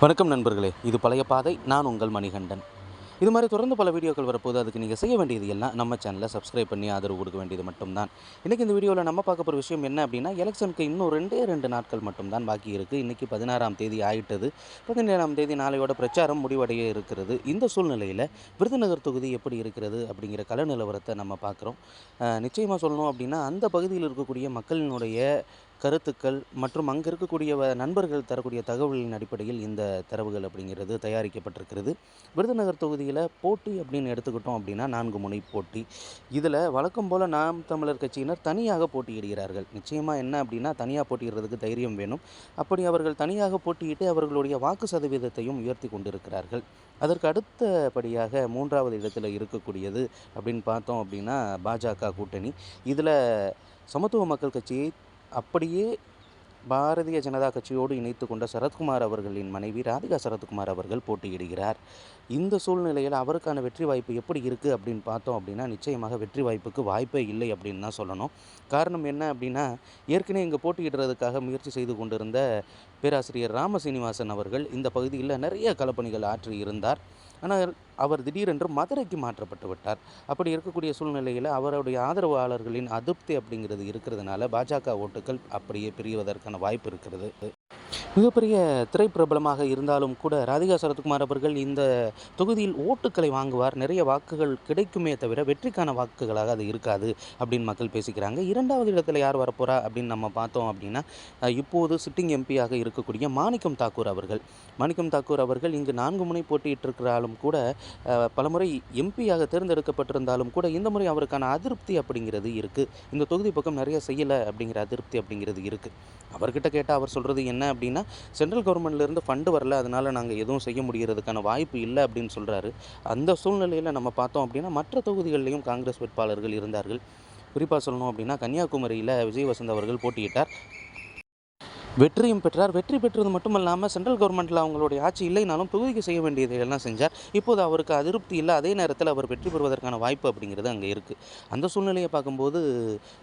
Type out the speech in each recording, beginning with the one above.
வணக்கம் நண்பர்களே இது பழைய பாதை நான் உங்கள் மணிகண்டன். இது மாதிரி தொடர்ந்து பல வீடியோக்கள் வரப்போது அதுக்கு நீங்கள் செய்ய வேண்டியது எல்லாம் நம்ம சேனலை சப்ஸ்கிரைப் பண்ணி ஆதரவு கொடுக்க வேண்டியது மட்டும்தான். இன்றைக்கி இந்த வீடியோவில் நம்ம பார்க்க போகிற விஷயம் என்ன அப்படின்னா எலெக்ஷனுக்கு இன்னும் ரெண்டே ரெண்டு நாட்கள் மட்டும்தான் பாக்கி இருக்குது இன்றைக்கி பதினாறாம் தேதி ஆயிட்டது. பதினேழாம் தேதி நாளையோட பிரச்சாரம் முடிவடைய இருக்கிறது. இந்த சூழ்நிலையில் விருதுநகர் தொகுதி எப்படி இருக்கிறது அப்படிங்கிற கல நிலவரத்தை நம்ம பார்க்குறோம். நிச்சயமாக சொல்லணும் அப்படின்னா அந்த பகுதியில் இருக்கக்கூடிய மக்களினுடைய கருத்துக்கள் மற்றும் அங்கே இருக்கக்கூடிய வ- நண்பர்கள் தரக்கூடிய தகவலின் அடிப்படையில் இந்த தரவுகள் அப்படிங்கிறது தயாரிக்கப்பட்டிருக்கிறது. விருதுநகர் தொகுதியில் போட்டி அப்படின்னு எடுத்துக்கிட்டோம் அப்படின்னா நான்கு முனை போட்டி. இதில் வழக்கம் போல் நாம் தமிழர் கட்சியினர் தனியாக போட்டியிடுகிறார்கள். நிச்சயமாக என்ன அப்படின்னா தனியாக போட்டியிடுறதுக்கு தைரியம் வேணும். அப்படி அவர்கள் தனியாக போட்டியிட்டு அவர்களுடைய வாக்கு சதவீதத்தையும் உயர்த்தி கொண்டிருக்கிறார்கள். அதற்கு அடுத்தபடியாக மூன்றாவது இடத்துல இருக்கக்கூடியது அப்படின்னு பார்த்தோம் அப்படின்னா பாஜக கூட்டணி. இதில் சமத்துவ மக்கள் கட்சியை அப்படியே பாரதிய ஜனதா கட்சியோடு இணைத்து கொண்ட சரத்குமார் அவர்களின் மனைவி ராதிகா சரத்குமார் அவர்கள் போட்டியிடுகிறார். இந்த சூழ்நிலையில் அவருக்கான வெற்றி வாய்ப்பு எப்படி இருக்குது அப்படின்னு பார்த்தோம் அப்படின்னா நிச்சயமாக வெற்றி வாய்ப்புக்கு வாய்ப்பே இல்லை அப்படின்னு தான் சொல்லணும். காரணம் என்ன அப்படின்னா ஏற்கனவே இங்கே போட்டியிடுறதுக்காக முயற்சி செய்து கொண்டிருந்த பேராசிரியர் ராமசீனிவாசன் அவர்கள் இந்த பகுதியில் நிறைய களப்பணிகள் ஆற்றி இருந்தார். ஆனால் அவர் திடீரென்று மதுரைக்கு மாற்றப்பட்டு விட்டார். அப்படி இருக்கக்கூடிய சூழ்நிலையில் அவருடைய ஆதரவாளர்களின் அதிருப்தி அப்படிங்கிறது இருக்கிறதுனால பாஜக ஓட்டுகள் அப்படியே பிரிவதற்கான வாய்ப்பு இருக்கிறது. மிகப்பெரிய திரைப்பிரபலமாக இருந்தாலும் கூட ராதிகா சரத்குமார் அவர்கள் இந்த தொகுதியில் ஓட்டுக்களை வாங்குவார். நிறைய வாக்குகள் கிடைக்குமே தவிர வெற்றிக்கான வாக்குகளாக அது இருக்காது அப்படின்னு மக்கள் பேசிக்கிறாங்க. இரண்டாவது இடத்துல யார் வரப்போகிறா அப்படின்னு நம்ம பார்த்தோம் அப்படின்னா இப்போது சிட்டிங் எம்பியாக இருக்கக்கூடிய மாணிக்கம் தாக்கூர் அவர்கள். மாணிக்கம் தாக்கூர் அவர்கள் இங்கு நான்கு முனை போட்டியிட்டிருக்கிறாலும் கூட பலமுறை எம்பியாக தேர்ந்தெடுக்கப்பட்டிருந்தாலும் கூட இந்த முறை அவருக்கான அதிருப்தி அப்படிங்கிறது இருக்குது இந்த தொகுதி பக்கம் நிறைய செய்யலை அப்படிங்கிற அதிருப்தி அப்படிங்கிறது இருக்குது அவர்கிட்ட கேட்டால் அவர் சொல்கிறது என்ன அப்படின்னா சென்ட்ரல் கவர்மெண்ட்லேருந்து ஃபண்டு வரல அதனால் நாங்கள் எதுவும் செய்ய முடிகிறதுக்கான வாய்ப்பு இல்லை அப்படின்னு சொல்கிறாரு அந்த சூழ்நிலையில் நம்ம பார்த்தோம் அப்படின்னா மற்ற தொகுதிகளிலையும் காங்கிரஸ் வேட்பாளர்கள் இருந்தார்கள். குறிப்பாக சொல்லணும் அப்படின்னா கன்னியாகுமரியில் விஜய் வசந்த் அவர்கள் போட்டியிட்டார். வெற்றியும் பெற்றார். வெற்றி பெற்றது மட்டுமல்லாமல் சென்ட்ரல் கவர்மெண்ட்டில் அவங்களுடைய ஆட்சி இல்லைனாலும் தொகுதிக்கு செய்ய வேண்டியதை எல்லாம் செஞ்சார். இப்போது அவருக்கு அதிருப்தி இல்லை. அதே நேரத்தில் அவர் வெற்றி பெறுவதற்கான வாய்ப்பு அப்படிங்கிறது அங்கே இருக்குது அந்த சூழ்நிலையை பார்க்கும்போது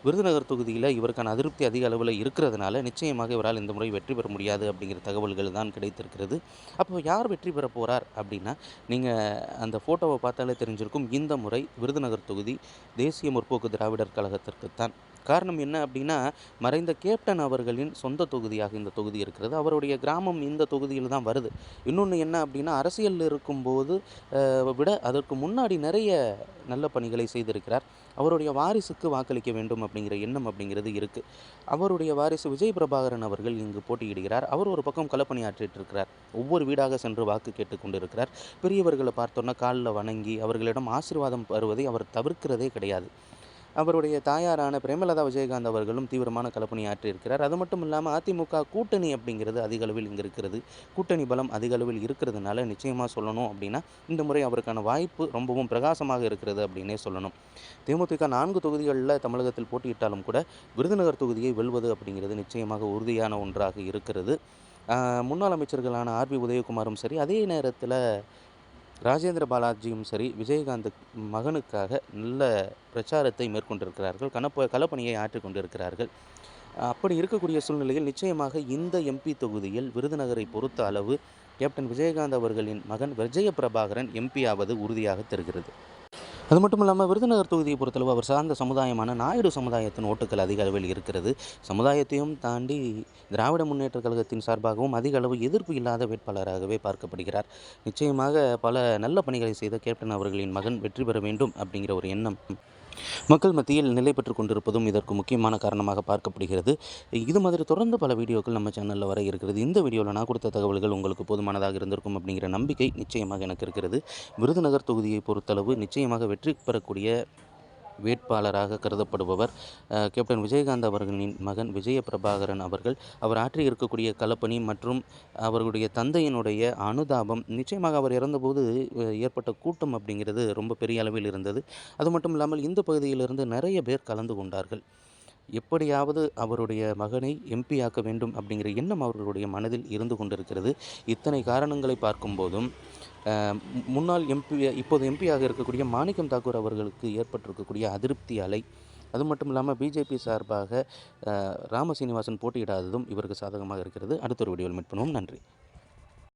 விருதுநகர் தொகுதியில் இவருக்கான அதிருப்தி அதிக அளவில் இருக்கிறதுனால நிச்சயமாக இவரால் இந்த முறை வெற்றி பெற முடியாது அப்படிங்கிற தகவல்கள் தான் கிடைத்திருக்கிறது. அப்போ யார் வெற்றி பெற போகிறார் அப்படின்னா நீங்கள் அந்த ஃபோட்டோவை பார்த்தாலே தெரிஞ்சிருக்கும் இந்த முறை விருதுநகர் தொகுதி தேசிய முற்போக்கு திராவிடர் கழகத்திற்குத்தான். காரணம் என்ன அப்படின்னா மறைந்த கேப்டன் அவர்களின் சொந்த தொகுதியாக இந்த தொகுதி இருக்கிறது. அவருடைய கிராமம் இந்த தொகுதியில் தான் வருது. இன்னொன்று என்ன அப்படின்னா அரசியலில் இருக்கும்போது விட அதற்கு முன்னாடி நிறைய நல்ல பணிகளை செய்திருக்கிறார். அவருடைய வாரிசுக்கு வாக்களிக்க வேண்டும் அப்படிங்கிற எண்ணம் அப்படிங்கிறது இருக்குது அவருடைய வாரிசு விஜய் பிரபாகரன் அவர்கள் இங்கு போட்டியிடுகிறார். அவர் ஒரு பக்கம் களப்பணியாற்றிட்டு இருக்கிறார் ஒவ்வொரு வீடாக சென்று வாக்கு கேட்டு கொண்டிருக்கிறார். பெரியவர்களை பார்த்தோன்னா காலில் வணங்கி அவர்களிடம் ஆசீர்வாதம் வருவதை அவர் தவிர்க்கிறதே கிடையாது. அவருடைய தாயாரான பிரேமலதா விஜயகாந்த் அவர்களும் தீவிரமான களப்பணி ஆற்றியிருக்கிறார். அது மட்டும் இல்லாமல் அதிமுக கூட்டணி அப்படிங்கிறது அதிக அளவில் இங்கே இருக்கிறது கூட்டணி பலம் அதிக அளவில் இருக்கிறதுனால நிச்சயமாக சொல்லணும் அப்படின்னா இந்த முறை அவருக்கான வாய்ப்பு ரொம்பவும் பிரகாசமாக இருக்கிறது அப்படின்னே சொல்லணும். தேமுதிக நான்கு தொகுதிகளில் தமிழகத்தில் போட்டியிட்டாலும் கூட விருதுநகர் தொகுதியை வெல்வது அப்படிங்கிறது நிச்சயமாக உறுதியான ஒன்றாக இருக்கிறது. முன்னாள் அமைச்சர்களான ஆர்பி உதயகுமாரும் சரி அதே நேரத்தில் ராஜேந்திர பாலாஜியும் சரி விஜயகாந்த் மகனுக்காக நல்ல பிரச்சாரத்தை மேற்கொண்டிருக்கிறார்கள். கணப்ப களப்பணியை ஆற்றிக்கொண்டிருக்கிறார்கள் அப்படி இருக்கக்கூடிய சூழ்நிலையில் நிச்சயமாக இந்த எம்பி தொகுதியில் விருதுநகரை பொறுத்த அளவு கேப்டன் விஜயகாந்த் அவர்களின் மகன் விஜய பிரபாகரன் எம்பி ஆவது உறுதியாக தெரிகிறது. அது மட்டும் இல்லாமல் விருதுநகர் தொகுதியை பொறுத்தளவு அவர் சார்ந்த சமுதாயமான நாயுடு சமுதாயத்தின் ஓட்டுகள் அதிக அளவில் இருக்கிறது. சமுதாயத்தையும் தாண்டி திராவிட முன்னேற்ற கழகத்தின் சார்பாகவும் அதிக அளவு எதிர்ப்பு இல்லாத வேட்பாளராகவே பார்க்கப்படுகிறார். நிச்சயமாக பல நல்ல பணிகளை செய்த கேப்டன் அவர்களின் மகன் வெற்றி பெற வேண்டும் அப்படிங்கிற ஒரு எண்ணம் மக்கள் மத்தியில் நிலை பெற்று கொண்டிருப்பதும் இதற்கு முக்கியமான காரணமாக பார்க்கப்படுகிறது. இது மாதிரி தொடர்ந்து பல வீடியோக்கள் நம்ம சேனலில் வர இருக்கிறது. இந்த வீடியோவில் நான் கொடுத்த தகவல்கள் உங்களுக்கு போதுமானதாக இருந்திருக்கும் அப்படிங்கிற நம்பிக்கை நிச்சயமாக எனக்கு இருக்கிறது. விருதுநகர் தொகுதியை பொறுத்தளவு நிச்சயமாக வெற்றி பெறக்கூடிய வேட்பாளராக கருதப்படுபவர். கேப்டன் விஜயகாந்த் அவர்களின் மகன் விஜய பிரபாகரன் அவர்கள் அவர் ஆற்றி இருக்கக்கூடிய களப்பணி மற்றும் அவர்களுடைய தந்தையினுடைய அனுதாபம் நிச்சயமாக அவர் இறந்தபோது ஏற்பட்ட கூட்டம் அப்படிங்கிறது ரொம்ப பெரிய அளவில் இருந்தது. அது மட்டும் இல்லாமல் இந்த பகுதியிலிருந்து நிறைய பேர் கலந்து கொண்டார்கள். எப்படியாவது அவருடைய மகனை எம்பி ஆக்க வேண்டும் அப்படிங்கிற எண்ணம் அவர்களுடைய மனதில் இருந்து கொண்டிருக்கிறது. இத்தனை காரணங்களை பார்க்கும்போதும் முன்னாள் எம்பி இப்போது எம்பியாக இருக்கக்கூடிய மாணிக்கம் தாக்கூர் அவர்களுக்கு ஏற்பட்டிருக்கக்கூடிய அதிருப்தி அலை அது மட்டும் இல்லாமல் பிஜேபி சார்பாக ராம சீனிவாசன் போட்டியிடாததும் இவருக்கு சாதகமாக இருக்கிறது. அடுத்த ஒரு வீடியோவில் மீட் பண்ணுவோம். நன்றி.